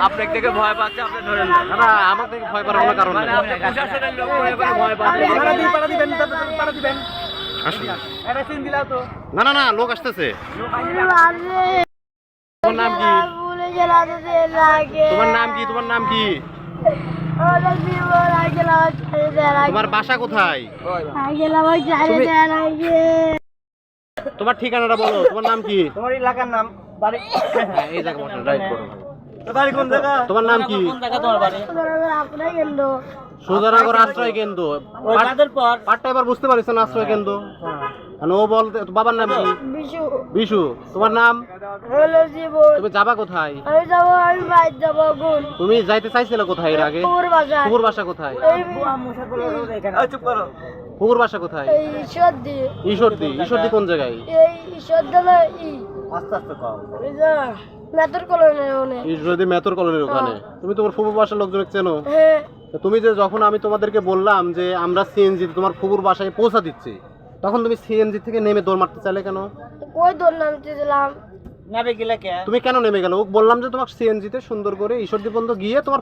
আপনার থেকে ভয় পাচ্ছে আপনি ধরেন না আমার থেকে ভয় পাওয়ার কোনো কারণ নেই। ভয় না না না লোক আসতেছে। তোমার নাম কি? তোমার নাম কি? তোমার নাম কি? তোমার বাসা কোথায়? তোমার ঠিকানাটা বলো তোমার নাম কি? তোমার এলাকার নাম বাড়ি হ্যাঁ, এই জায়গা রাইট করো। তোমার নাম কি? সুধানগর আশ্রয় কেন্দ্র। পর। পাটটা এবার বুঝতে পারিস না আশ্রয় কেন্দ্র? আর ও বলতে বাবার নাম কি? বিশু। বিশু। তোমার নাম? হলো জীবন। তুমি যাবা কোথায়? আমি যাব আমি বাইর যাব গুণ তুমি যাইতে চাইছিলে কোথায় এর আগে? কুকুর বাসা কোথায়? এই এই চুপ করো। পুকুর বাসা কোথায়? এই ঈশ্বর দিয়ে ঈশ্বরদী। ঈশ্বরদী কোন জায়গায়? এই ঈশ্বর ই। আস্তে আস্তে কও। এই যে মেতর কলোনি ওনে ঈশ্বরদী মেতর কলোনির ওখানে। তুমি তোমার ফুপুর বাসার লোকজন চেনো? হ্যাঁ। তুমি যে যখন আমি তোমাদেরকে বললাম যে আমরা সিএনজি তোমার ফুপুর বাসায় পৌঁছা দিচ্ছি তখন তুমি সিএনজি থেকে নেমে দৌড় মারতে চাইলে কেন? কই দৌড় নামতে দিলাম নাবে গিলা কে? তুমি কেন নেমে গেল? ও বললাম যে তোমার সিএনজি তে সুন্দর করে ঈশ্বরদী পর্যন্ত গিয়ে তোমার